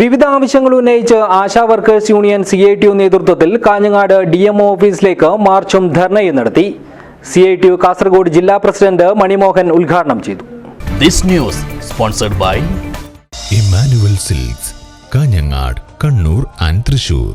വിവിധ ആവശ്യങ്ങൾ ഉന്നയിച്ച് ASHA workers union C I T U നേതൃത്വത്തിൽ കാഞ്ഞങ്ങാട് ഡി എം ഓഫീസിലേക്ക് മാർച്ചും ധർണയും നടത്തി. C I T U Kasaragod ജില്ലാ പ്രസിഡന്റ് മണിമോഹൻ ഉദ്ഘാടനം ചെയ്തു. This news sponsored by Emmanuel silks Kanhangad Kannur and Thrissur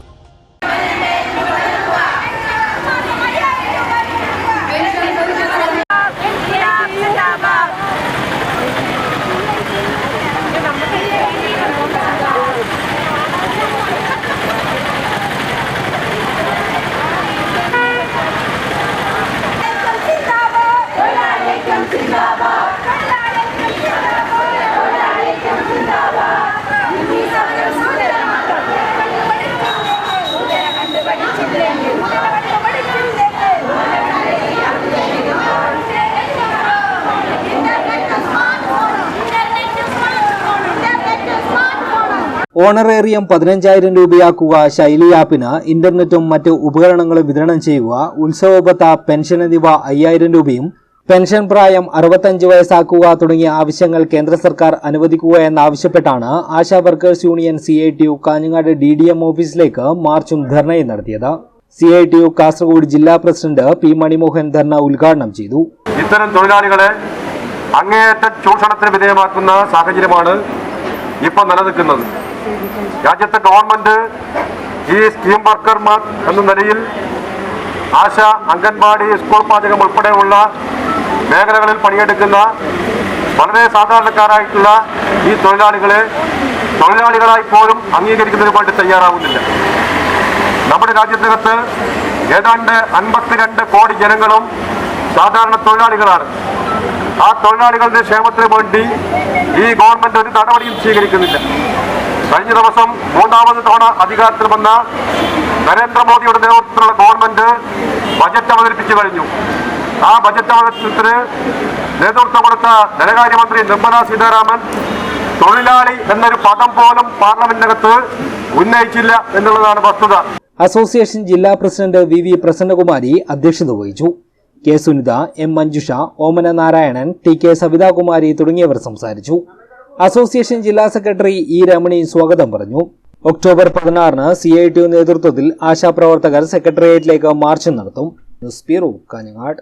honorarium പതിനഞ്ചായിരം രൂപയാക്കുക ശൈലി ആപ്പിന് ഇന്റർനെറ്റും മറ്റ് ഉപകരണങ്ങളും വിതരണം ചെയ്യുക ഉത്സവബത്ത പെൻഷൻ എന്നിവ അയ്യായിരം രൂപയും പെൻഷൻ പ്രായം അറുപത്തഞ്ച് വയസ്സാക്കുക തുടങ്ങിയ ആവശ്യങ്ങൾ കേന്ദ്ര സർക്കാർ അനുവദിക്കുക എന്നാവശ്യപ്പെട്ടാണ് ASHA workers union C I T U Kanhangad D D M ഓഫീസിലേക്ക് മാർച്ചും ധർണയും നടത്തിയത്. C I T U Kasaragod ജില്ലാ പ്രസിഡന്റ് പി മണിമോഹൻ ധർണ ഉദ്ഘാടനം ചെയ്തു. ഇത്തരം തൊഴിലാളികളെ അങ്ങേയറ്റം ചൂഷണത്തിന് വിധേയമാക്കുന്ന സാഹചര്യമാണ് ഇപ്പൊ നിലനിൽക്കുന്നത്. രാജ്യത്തെ ഗവൺമെന്റ് ഈ സ്കീം വർക്കർമാർ എന്ന നിലയിൽ ആശ അംഗൻവാടി സ്കൂൾ പാചകം ഉൾപ്പെടെയുള്ള മേഖലകളിൽ പണിയെടുക്കുന്ന വളരെ സാധാരണക്കാരായിട്ടുള്ള ഈ തൊഴിലാളികളെ തൊഴിലാളികളായി പോലും അംഗീകരിക്കുന്നതിന് വേണ്ടി തയ്യാറാവുന്നില്ല. നമ്മുടെ രാജ്യത്തിനകത്ത് ഏതാണ്ട് അൻപത്തിരണ്ട് കോടി ജനങ്ങളും സാധാരണ തൊഴിലാളികളാണ്. ആ തൊഴിലാളികളുടെ ക്ഷേമത്തിന് വേണ്ടി ഈ ഗവൺമെന്റ് ഒരു നടപടിയും സ്വീകരിക്കുന്നില്ല. കഴിഞ്ഞ ദിവസം മൂന്നാമത് തവണ അധികാരത്തിൽ വന്ന നരേന്ദ്രമോദിയുടെ നേതൃത്വത്തിലുള്ള ഗവൺമെന്റ് ബജറ്റ് അവതരിപ്പിച്ചു കഴിഞ്ഞു. ആ ബജറ്റ് അവതരണത്തിന് നേതൃത്വം കൊടുത്ത ധനകാര്യമന്ത്രി നിർമ്മലാ സീതാരാമൻ തൊഴിലാളി എന്നൊരു പദം പോലും പാർലമെന്റിനകത്ത് ഉന്നയിച്ചില്ല എന്നുള്ളതാണ് വസ്തുത. അസോസിയേഷൻ ജില്ലാ പ്രസിഡന്റ് വി വി പ്രസന്നകുമാരി അധ്യക്ഷത വഹിച്ചു. K Sunitha M Manjusha Omana Narayanan T K Savithakumari തുടങ്ങിയവർ സംസാരിച്ചു. അസോസിയേഷൻ ജില്ലാ സെക്രട്ടറി ഇ രമണി സ്വാഗതം പറഞ്ഞു. ഒക്ടോബർ പതിനാറിന് സി ഐ ടി നേതൃത്വത്തിൽ ആശാപ്രവർത്തകർ സെക്രട്ടേറിയറ്റിലേക്ക് മാർച്ച് നടത്തും. News bureau Kanhangad.